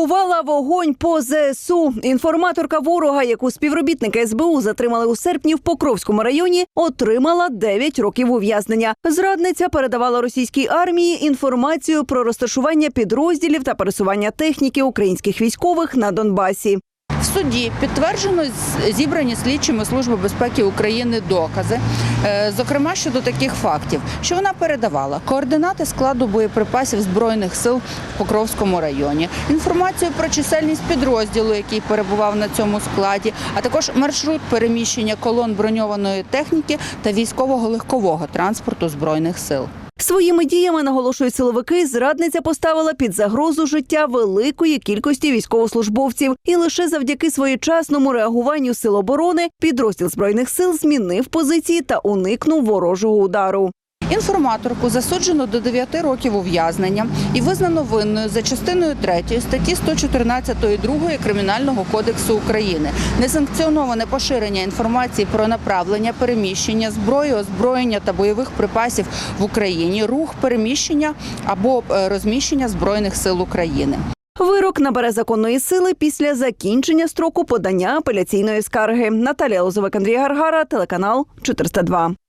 Чергувала вогонь по ЗСУ. Інформаторка ворога, яку співробітники СБУ затримали у серпні в Покровському районі, отримала 9 років ув'язнення. Зрадниця передавала російській армії інформацію про розташування підрозділів та пересування техніки українських військових на Донбасі. В суді підтверджено зібрані слідчими Служби безпеки України докази, е, зокрема щодо таких фактів, що вона передавала координати складу боєприпасів збройних сил в Покровському районі, інформацію про чисельність підрозділу, який перебував на цьому складі, а також маршрут переміщення колон броньованої техніки та військового легкового транспорту збройних сил. Своїми діями наголошують силовики. Зрадниця поставила під загрозу життя великої кількості військовослужбовців, і лише завдяки своєчасному реагуванню сил оборони підрозділ збройних сил змінив позиції та уникнув ворожого удару. Інформаторку засуджено до 9 років ув'язнення і визнано винною за частиною 3 статті 114 2 Кримінального кодексу України. Несанкціоноване поширення інформації про направлення, переміщення зброї, озброєння та бойових припасів в Україні, рух, переміщення або е, розміщення збройних сил України. Вирок набере законної сили після закінчення строку подання апеляційної скарги. Наталія Лозовик, Андрій Гаргара, телеканал 402.